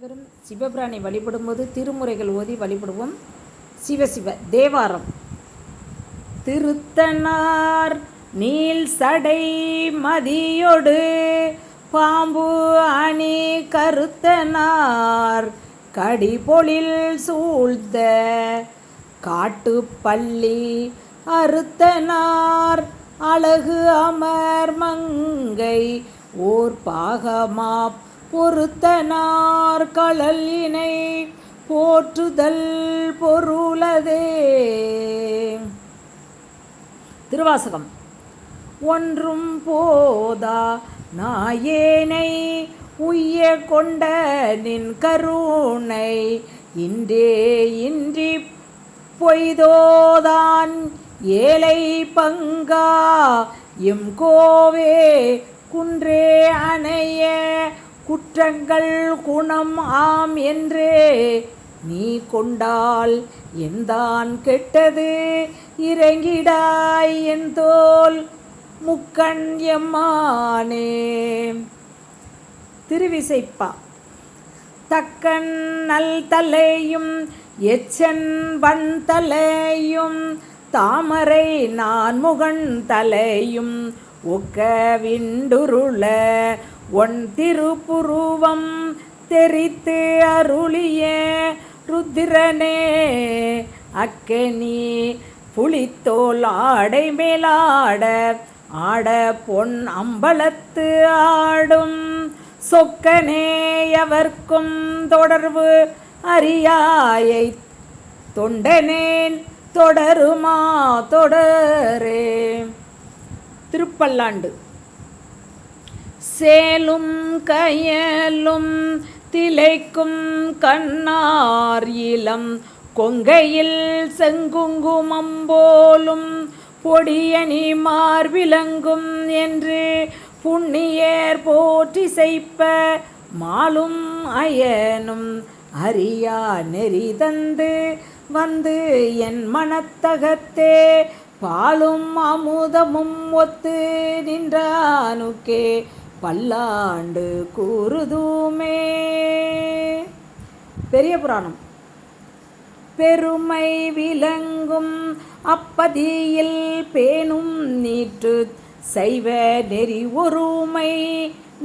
அனைவரும் சிவபிரானை வழிபடும்போது திருமுறைகள் ஓதி வழிபடுவோம். சிவசிவ தேவாரம். திருத்தனார் நீல் சடை மதியொடு பாம்பு அணி கருத்தனார் கடிபொழில் சூழ்ந்த காட்டுப்பள்ளி அறுத்தனார் அழகு அமர் மங்கை ஓர் பாகமாப் பொருத்தனார் கடல் போற்றுதல் பொருளதே. திருவாசகம். ஒன்றும் போதா நாயேனை உய்ய கொண்ட நின் கருணை இன்றே இன்றி பொய்தோதான் ஏழை பங்கா. எம் கோவே குன்றே அணைய குற்றங்கள் குணம் ஆம் என்றே நீ கொண்டால் எந்தான் கெட்டது? இறங்கிடாய் என் தோல் முக்கண் எம்மானே. திருவிசைப்பா. தக்கன் நல் தலையும் எச்சன் வன் தலையும் தாமரை நான் முகன் தலையும் ஒக்க விண்டுருள ஒன் திருப்புருவம் தெரித்து அருளிய ருத்திரனே அக்கனி புளித்தோல் ஆடை மேலாட ஆட பொன் அம்பலத்து ஆடும் சொக்கனே எவர்க்கும் தொடர்பு அறியாயை தொண்டனேன் தொடருமா தொடரே. திருப்பல்லாண்டு. சேலும் கயலும் திளைக்கும் கண்ணார் இளம் கொங்கையில் செங்குங்குமம் போலும் பொடியணி மார்பிலங்கும் என்று புண்ணியர் போற்றி செய்ப்ப மாலும் அயனும் அறியா நெறி தந்து வந்து என் மனத்தகத்தே பாலும் அமுதமும் ஒத்து நின்றானுக்கே பல்லாண்டு கூறுதுமே. பெரிய புராணம். பெருமை விளங்கும் அப்பதியில் பேணும் நீற்று செய்வ நெறி ஒருமை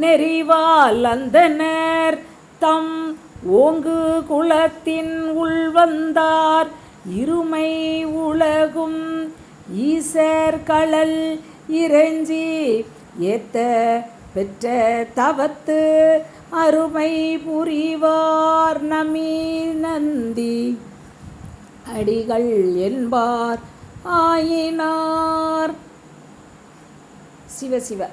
நெறிவால் அந்தனர். தம் ஓங்கு குலத்தின் உள்வந்தார் இருமை உலகும் ஈசர் களல் இறைஞ்சி ஏத்த பெற்ற தவத்து அருமை புரிவார் நமி நந்தி. அடிகள் என்பார் ஆயினார். சிவசிவ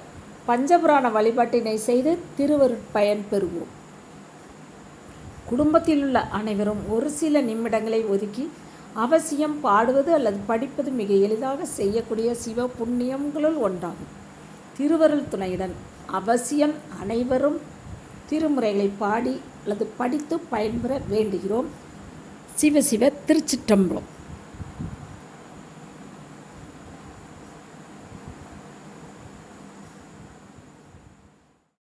பஞ்சபுராண வழிபாட்டினை செய்து திருவருட்பயன் பெறுவோம். குடும்பத்தில் உள்ள அனைவரும் ஒரு சில நிமிடங்களை ஒதுக்கி அவசியம் பாடுவது அல்லது படிப்பது மிக எளிதாக செய்யக்கூடிய சிவ புண்ணியங்களுள் ஒன்றாகும். திருவருள் துணையுடன் அவசியம் அனைவரும் திருமுறைகளை பாடி அல்லது படித்து பயன்பெற வேண்டுகிறோம். சிவசிவ திருச்சிற்றம்பலம்.